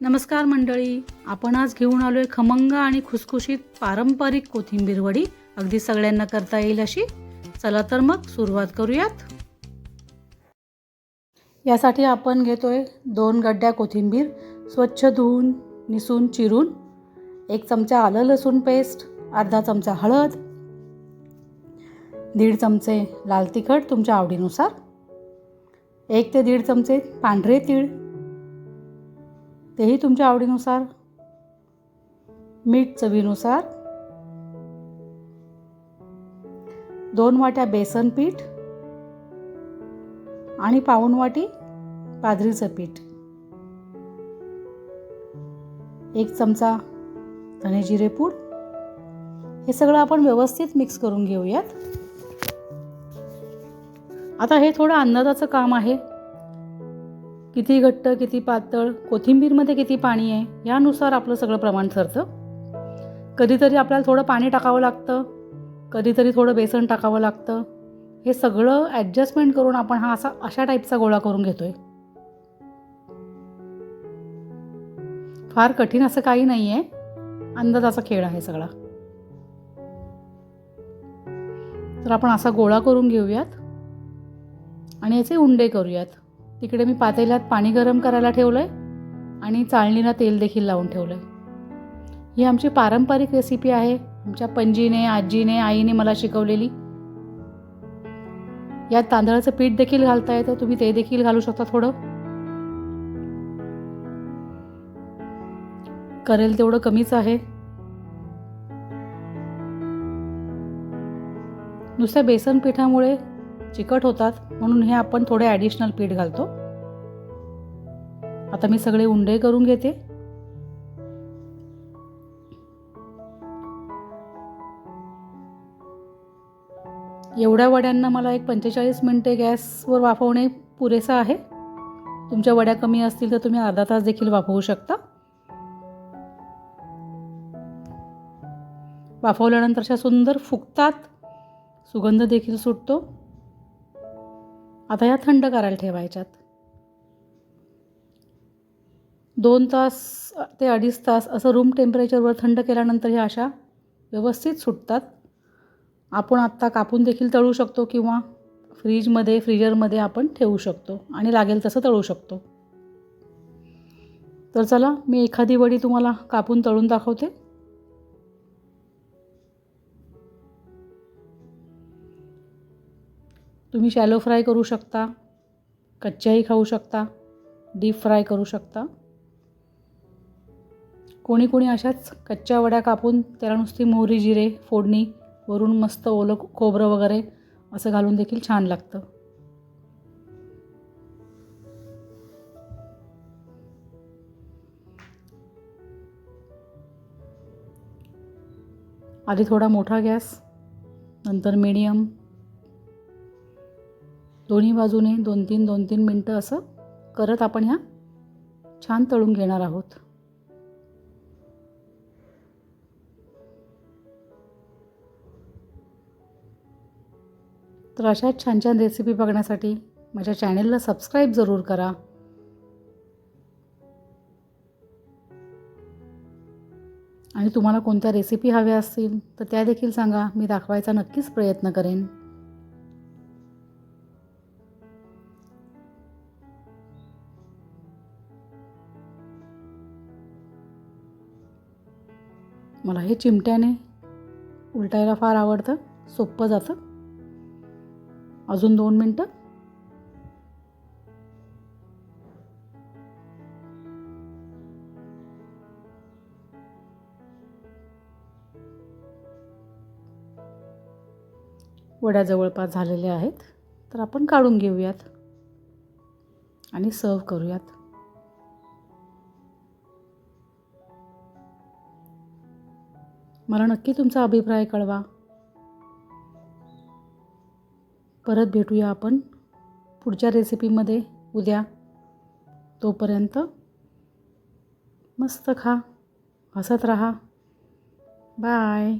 नमस्कार मंडळी. आपण आज घेऊन आलो आहे खमंग आणि खुसखुशीत पारंपरिक कोथिंबीर वडी. अगदी सगळ्यांना करता येईल अशी. चला तर मग सुरुवात करूयात. यासाठी आपण घेतोय दोन गड्ड्या कोथिंबीर. स्वच्छ धुवून निसून चिरून. एक चमचा आलं लसूण पेस्ट अर्धा चमचा हळद. दीड चमचे लाल तिखट तुमच्या आवडीनुसार. एक ते दीड चमचे पांढरे तीळ. तेही तुमच्या आवडीनुसार. मीठ चवीनुसार. दोन वाट्या बेसन पीठ. आणि पाऊण वाटी बाजरीचं पीठ. एक चमचा धने जिरे पूड. हे सगळं आपण व्यवस्थित मिक्स करून घेऊयात. आता हे थोडं अन्नदाचं काम आहे. किती घट्ट किती पातळ कोथिंबीरमध्ये किती पाणी आहे यानुसार आपलं सगळं प्रमाण ठरतं. कधीतरी आपल्याला थोडं पाणी टाकावं लागतं कधीतरी थोडं बेसन टाकावं लागतं. हे सगळं ॲडजस्टमेंट करून आपण हा असा अशा टाईपचा गोळा करून घेतो आहे फार कठीण असं काही नाही आहे अंदाजाचा खेळ आहे सगळा. तर आपण असा गोळा करून घेऊयात. आणि याचे उंडे करूयात. तिकडे मी पातेल्यात पाणी गरम करायला ठेवलं आहे आणि चाळणीला तेल देखील लावून ठेवलं आहे ही आमची पारंपरिक रेसिपी आहे. आमच्या पणजीने आजीने आईने मला शिकवलेली. यात तांदळाचं पीठ देखील घालता येतं. तुम्ही ते देखील घालू शकता थोडं. करेल तेवढं कमीच आहे. नुसत्या बेसन पिठामुळे चिकट होतात म्हणून हे आपण थोडे ॲडिशनल पीठ घालतो. आता मी सगळे उंडे करून घेते. एवढ्या वड्यांना मला एक पंचेचाळीस मिनटे गॅसवर वाफवणे पुरेसं आहे. तुमच्या वड्या कमी असतील तर तुम्ही अर्धा तास देखील वाफवू शकता. वाफवल्यानंतर अशा सुंदर फुगतात. सुगंध देखील सुटतो. आता ह्या थंड करायला ठेवायच्यात. दोन तास ते अडीच तास असं रूम टेम्परेचरवर थंड केल्यानंतर ह्या अशा व्यवस्थित सुटतात. आपण आत्ता कापून देखील तळू शकतो किंवा फ्रीजमध्ये फ्रीजरमध्ये आपण ठेवू शकतो आणि लागेल तसं तळू शकतो. तर चला मी एखादी वडी तुम्हाला कापून तळून दाखवते. तुम्ही शॅलो फ्राय करू शकता कच्च्याही खाऊ शकता डीप फ्राय करू शकता. कोणी कोणी अशाच कच्च्या वड्या कापून त्याला नुसती मोहरी जिरे फोडणी वरून मस्त ओलं खोबरं वगैरे असं घालून देखील छान लागतं. आधी थोडा मोठा गॅस नंतर मीडियम दोन्ही बाजूने दोन तीन दोन तीन मिनटं असं करत आपण ह्या छान तळून घेणार आहोत. तर अशा छान छान रेसिपी बघण्यासाठी माझ्या चॅनेलला सबस्क्राईब जरूर करा. आणि तुम्हाला कोणत्या रेसिपी हव्या असतील तर त्या देखील सांगा. मी दाखवायचा नक्कीच प्रयत्न करेन. मला हे चिमट्याने उलटायला फार आवडतं. सोपं जातं. अजून दोन मिनटं. वड्या जवळपास झालेल्या आहेत. तर आपण काढून घेऊयात आणि सर्व करूयात. मला नक्की तुमचा अभिप्राय कळवा. परत भेटूया आपण पुढच्या रेसिपीमध्ये उद्या. तोपर्यंत मस्त खा हसत राहा. बाय